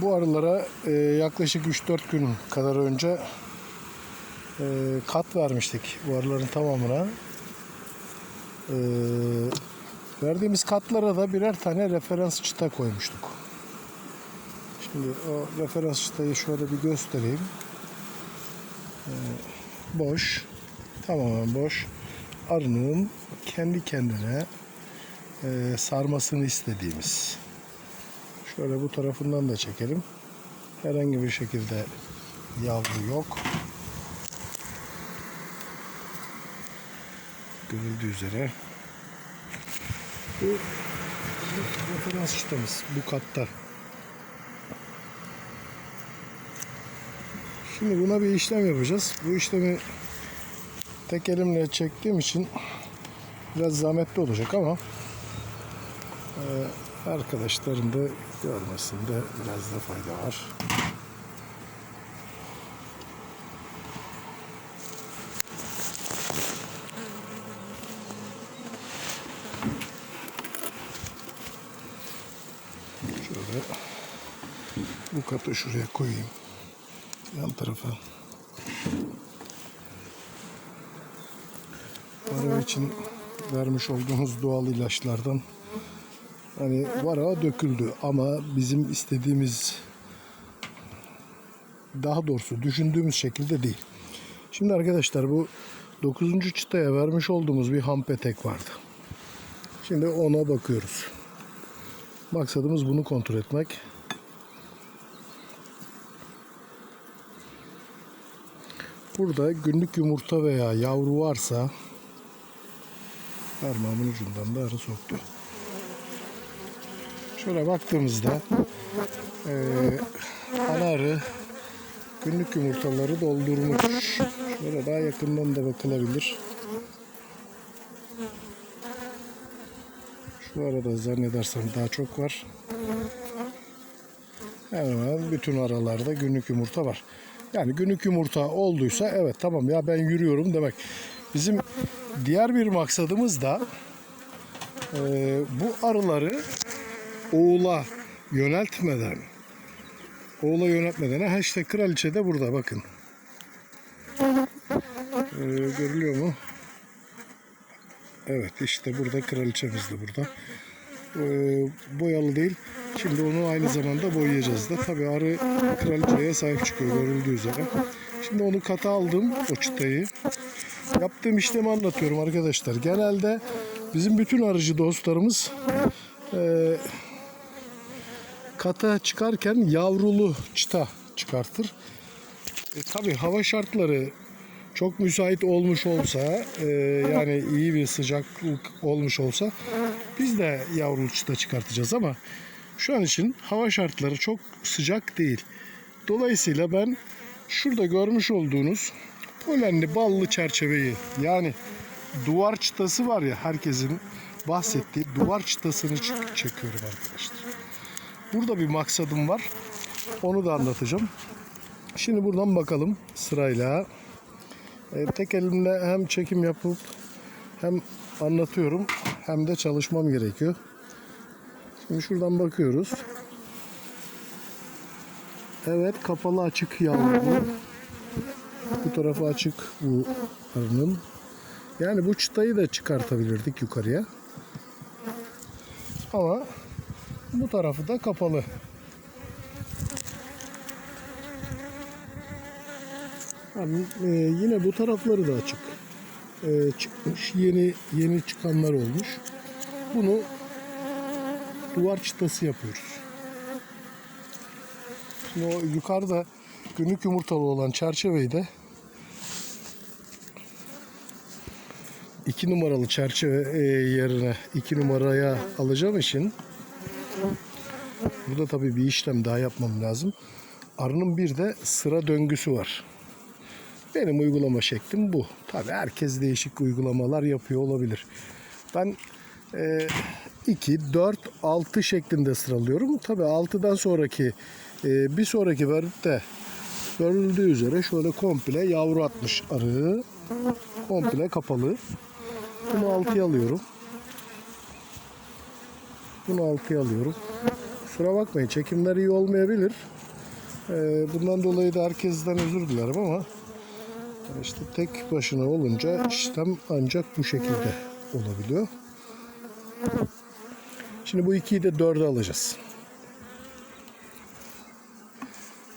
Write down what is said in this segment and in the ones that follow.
Bu arılara e, yaklaşık 3-4 gün kadar önce e, kat vermiştik bu arıların tamamına. E, verdiğimiz katlara da birer tane referans çıta koymuştuk. Şimdi o referans çıtayı şöyle bir göstereyim. E, boş, tamamen boş. Arının kendi kendine e, sarmasını istediğimiz. Şöyle bu tarafından da çekelim. Herhangi bir şekilde yavru yok. Görüldüğü üzere. Bu bu referans çıtamız bu katta. Şimdi buna bir işlem yapacağız. Bu işlemi tek elimle çektiğim için biraz zahmetli olacak ama e, arkadaşların da görmesinde biraz da fayda var. Şöyle bu katı şuraya koyayım. Yan tarafa. Para için vermiş olduğumuz doğal ilaçlardan hani vara döküldü ama bizim istediğimiz daha doğrusu düşündüğümüz şekilde değil. Şimdi arkadaşlar bu 9. çıtaya vermiş olduğumuz bir ham petek vardı. Şimdi ona bakıyoruz. Maksadımız bunu kontrol etmek. Burada günlük yumurta veya yavru varsa parmağımın ucundan da arı soktu. Şöyle baktığımızda eee ana arı günlük yumurtaları doldurmuş. Şöyle daha yakından da bakılabilir. Şu arada zannedersem daha çok var. Hemen hemen bütün aralarda günlük yumurta var. Yani günlük yumurta olduysa evet tamam ya ben yürüyorum demek. Bizim diğer bir maksadımız da eee, bu arıları oğula yöneltmeden oğula yöneltmeden ha kraliçe de burada bakın. Ee, görülüyor mu? Evet işte burada kraliçemiz de burada. Ee, boyalı değil. Şimdi onu aynı zamanda boyayacağız da. Tabii arı kraliçeye sahip çıkıyor görüldüğü üzere. Şimdi onu kata aldım o çıtayı. Yaptığım işlemi anlatıyorum arkadaşlar. Genelde bizim bütün arıcı dostlarımız eee kata çıkarken yavrulu çıta çıkartır. E, tabii hava şartları çok müsait olmuş olsa e, yani iyi bir sıcaklık olmuş olsa biz de yavrulu çıta çıkartacağız ama şu an için hava şartları çok sıcak değil. Dolayısıyla ben şurada görmüş olduğunuz polenli ballı çerçeveyi yani duvar çıtası var ya herkesin bahsettiği duvar çıtasını çek- çekiyorum arkadaşlar. Burada bir maksadım var. Onu da anlatacağım. Şimdi buradan bakalım sırayla. E, tek elimle hem çekim yapıp hem anlatıyorum hem de çalışmam gerekiyor. Şimdi şuradan bakıyoruz. Evet kapalı açık yavru. Bu tarafı açık bu arının. Yani bu çıtayı da çıkartabilirdik yukarıya. Ama bu tarafı da kapalı. Yani, e, yine bu tarafları da açık. E, çıkmış. Yeni yeni çıkanlar olmuş. Bunu duvar çıtası yapıyoruz. Şimdi o yukarıda günlük yumurtalı olan çerçeveyi de iki numaralı çerçeve e, yerine iki numaraya alacağım için Burada tabii bir işlem daha yapmam lazım. Arının bir de sıra döngüsü var. Benim uygulama şeklim bu. Tabii herkes değişik uygulamalar yapıyor olabilir. Ben e, 2, 4, 6 şeklinde sıralıyorum. Tabii 6'dan sonraki e, bir sonraki bölümde görüldüğü üzere şöyle komple yavru atmış arı. Komple kapalı. Bunu 6'ya alıyorum. Bunu 6'ya alıyorum. Kusura bakmayın çekimler iyi olmayabilir. Ee, bundan dolayı da herkesten özür dilerim ama işte tek başına olunca işlem ancak bu şekilde olabiliyor. Şimdi bu ikiyi de dörde alacağız.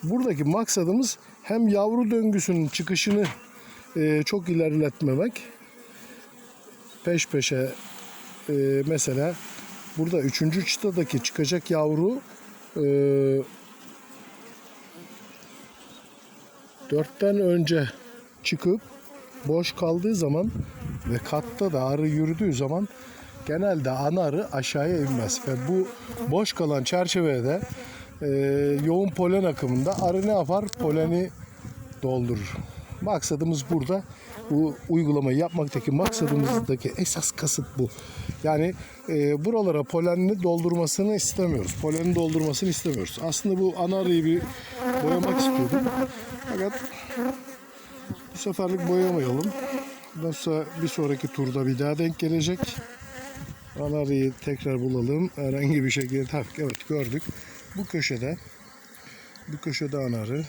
Buradaki maksadımız hem yavru döngüsünün çıkışını e, çok ilerletmemek. Peş peşe e, mesela burada üçüncü çıtadaki çıkacak yavru e, dörtten önce çıkıp boş kaldığı zaman ve katta da arı yürüdüğü zaman genelde ana arı aşağıya inmez ve bu boş kalan çerçevede e, yoğun polen akımında arı ne yapar? Poleni doldurur. Maksadımız burada bu uygulamayı yapmaktaki maksadımızdaki esas kasıt bu. Yani e, buralara polenini doldurmasını istemiyoruz. Poleni doldurmasını istemiyoruz. Aslında bu ana arıyı bir boyamak istiyordum. Fakat bu seferlik boyamayalım. Nasıl bir sonraki turda bir daha denk gelecek. Ana arıyı tekrar bulalım. Herhangi bir şekilde tabii evet gördük. Bu köşede bu köşede ana arı.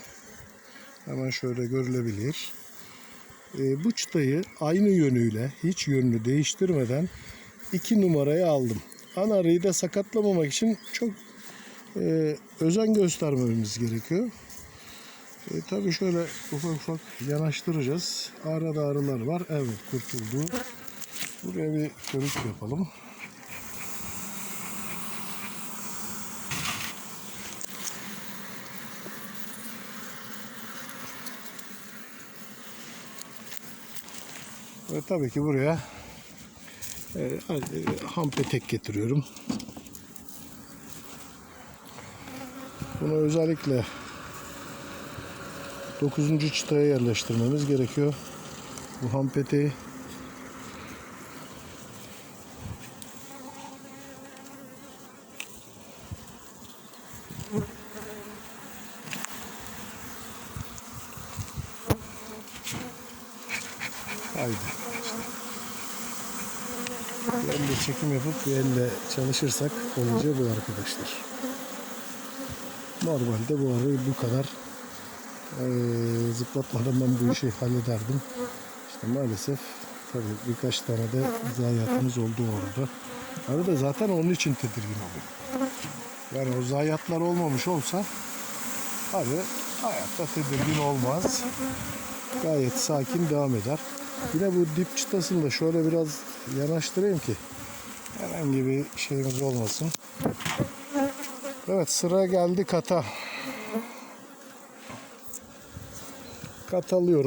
Hemen şöyle görülebilir. Ee, bu çıtayı aynı yönüyle hiç yönünü değiştirmeden iki numaraya aldım. Ana arıyı da sakatlamamak için çok e, özen göstermemiz gerekiyor. E, tabii şöyle ufak ufak yanaştıracağız. Arada arılar var. Evet kurtuldu. Buraya bir körük yapalım. Ve tabii ki buraya e, ham petek getiriyorum. Bunu özellikle 9. çıtaya yerleştirmemiz gerekiyor. Bu ham peteği. Haydi. Elle çekim yapıp elle çalışırsak olacağı bu arkadaşlar. Normalde bu arayı bu kadar eee, zıplatmadan ben bu işi hallederdim. İşte maalesef tabii birkaç tane de zayiatımız oldu orada. Arı da zaten onun için tedirgin oluyor. Yani o zayiatlar olmamış olsa arı hayatta tedirgin olmaz. Gayet sakin devam eder. Yine bu dip çıtasını da şöyle biraz yanaştırayım ki herhangi bir şeyimiz olmasın. Evet sıra geldi kata. Kat alıyorum.